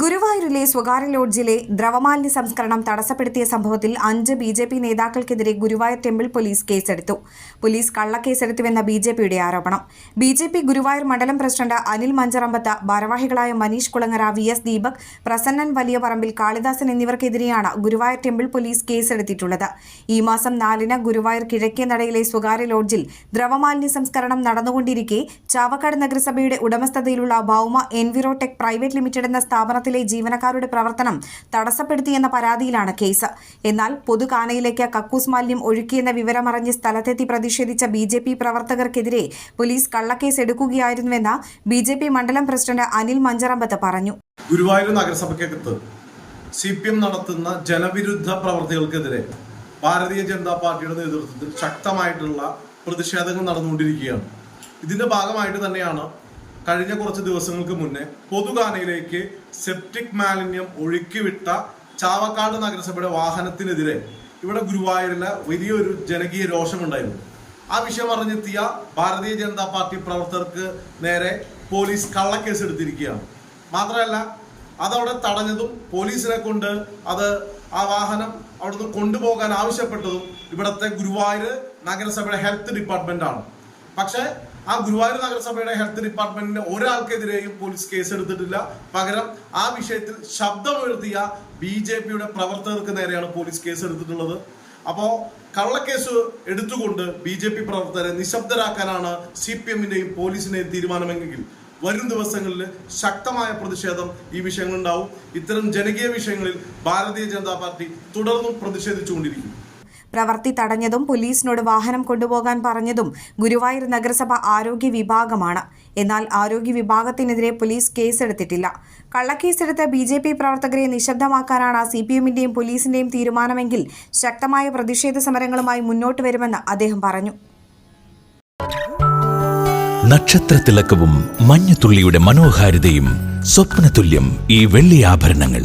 ഗുരുവായൂരിലെ സ്വകാര്യ ലോഡ്ജിലെ ദ്രവമാലിന്യ സംസ്കരണം തടസ്സപ്പെടുത്തിയ സംഭവത്തിൽ അഞ്ച് ബി ജെ പി നേതാക്കൾക്കെതിരെ ഗുരുവായൂർ ടെമ്പിൾ പോലീസ് കേസെടുത്തു. പോലീസ് കള്ളക്കേസെടുത്തുവെന്ന ബി ജെ പിയുടെ ആരോപണം. ബി ജെ പി ഗുരുവായൂർ മണ്ഡലം പ്രസിഡന്റ് അനിൽ മഞ്ചറമ്പത്ത് ഭാരവാഹികളായ മനീഷ് കുളങ്ങര വി എസ് ദീപക് പ്രസന്നൻ വലിയ പറമ്പിൽ കാളിദാസൻ എന്നിവർക്കെതിരെയാണ് ഗുരുവായൂർ ടെമ്പിൾ പോലീസ് കേസെടുത്തിട്ടുള്ളത്. ഈ മാസം നാലിന് ഗുരുവായൂർ കിഴക്കേ നടയിലെ സ്വകാര്യ ലോഡ്ജിൽ ദ്രവമാലിന്യ സംസ്കരണം നടന്നുകൊണ്ടിരിക്കെ ചാവക്കാട് നഗരസഭയുടെ ഉടമസ്ഥതയിലുള്ള ഭൗമ എൻവിറോടെക് പ്രൈവറ്റ് ലിമിറ്റഡ് എന്ന സ്ഥാപനത്തിലെ ജീവനക്കാരുടെ പ്രവർത്തനം തടസ്സപ്പെടുത്തിയെന്ന പരാതിയിലാണ് കേസ്. എന്നാൽ പൊതുകാനയിലേക്ക് കക്കൂസ് മാലിന്യം ഒഴുക്കിയെന്ന വിവരമറിഞ്ഞ് സ്ഥലത്തെത്തി പ്രതിഷേധിച്ച ബി ജെ പി പ്രവർത്തകർക്കെതിരെ പോലീസ് കള്ളക്കേസ് എടുക്കുകയായിരുന്നുവെന്ന് ബി ജെ പി മണ്ഡലം പ്രസിഡന്റ് അനിൽ മഞ്ചറമ്പത്ത് പറഞ്ഞു. ഗുരുവായൂർ നഗരസഭയ്ക്കകത്ത് സി പി എം നടത്തുന്ന ജനവിരുദ്ധ പ്രവർത്തികൾക്കെതിരെ ഭാരതീയ ജനതാ പാർട്ടിയുടെ നേതൃത്വത്തിൽ ശക്തമായിട്ടുള്ള പ്രതിഷേധങ്ങൾ നടന്നുകൊണ്ടിരിക്കുകയാണ്. ഇതിന്റെ ഭാഗമായിട്ട് തന്നെയാണ് കഴിഞ്ഞ കുറച്ച് ദിവസങ്ങൾക്ക് മുന്നേ പൊതുഗാനയിലേക്ക് സെപ്റ്റിക് മാലിന്യം ഒഴുക്കിവിട്ട ചാവക്കാട് നഗരസഭയുടെ വാഹനത്തിനെതിരെ ഇവിടെ ഗുരുവായൂരിലെ വലിയൊരു ജനകീയ രോഷമുണ്ടായിരുന്നു. ആ വിഷയം അറിഞ്ഞെത്തിയ ഭാരതീയ ജനതാ പാർട്ടി പ്രവർത്തകർക്ക് നേരെ പോലീസ് കള്ളക്കേസ് എടുത്തിരിക്കുകയാണ് മാത്രമല്ല അതവിടെ തടഞ്ഞതും പോലീസിനെ കൊണ്ട് അത് ആ വാഹനം അവിടുന്ന് കൊണ്ടുപോകാൻ ആവശ്യപ്പെട്ടതും ഇവിടുത്തെ ഗുരുവായൂർ നഗരസഭയുടെ ഹെൽത്ത് ഡിപ്പാർട്ട്മെന്റ് ആണ് പക്ഷേ ആ ഗുരുവായൂർ നഗരസഭയുടെ ഹെൽത്ത് ഡിപ്പാർട്ട്മെന്റിന്റെ ഒരാൾക്കെതിരെയും പോലീസ് കേസ് എടുത്തിട്ടില്ല. പകരം ആ വിഷയത്തിൽ ശബ്ദമുയർത്തിയ ബി ജെ പിയുടെ പ്രവർത്തകർക്ക് നേരെയാണ് പോലീസ് കേസ് എടുത്തിട്ടുള്ളത്. അപ്പോ കള്ളക്കേസ് എടുത്തുകൊണ്ട് ബി ജെ പി പ്രവർത്തകരെ നിശബ്ദരാക്കാനാണ് സി പി എമ്മിന്റെയും പോലീസിന്റെയും തീരുമാനമെങ്കിൽ വരും ദിവസങ്ങളിൽ ശക്തമായ പ്രതിഷേധം ഈ വിഷയങ്ങളുണ്ടാവും. ഇത്തരം ജനകീയ വിഷയങ്ങളിൽ ഭാരതീയ ജനതാ പാർട്ടി തുടർന്നും പ്രതിഷേധിച്ചുകൊണ്ടിരിക്കും. പ്രവർത്തി തടഞ്ഞതും പോലീസിനോട് വാഹനം കൊണ്ടുപോകാൻ പറഞ്ഞതും ഗുരുവായൂർ നഗരസഭ ആരോഗ്യ വിഭാഗമാണ്. എന്നാൽ ആരോഗ്യ വിഭാഗത്തിനെതിരെ പോലീസ് കേസെടുത്തിട്ടില്ല. കള്ളക്കേസെടുത്ത് ബി ജെ പി പ്രവർത്തകരെ നിശബ്ദമാക്കാനാണ് സി പി എമ്മിന്റെയും പോലീസിന്റെയും തീരുമാനമെങ്കിൽ ശക്തമായ പ്രതിഷേധ സമരങ്ങളുമായി മുന്നോട്ട് വരുമെന്ന് അദ്ദേഹം പറഞ്ഞു. നക്ഷത്രത്തിലക്കവും മഞ്ഞത്തുള്ളിയുടെ മനോഹാരിതയും സ്വപ്നതുല്യം ഈ വെള്ളി ആഭരണങ്ങൾ.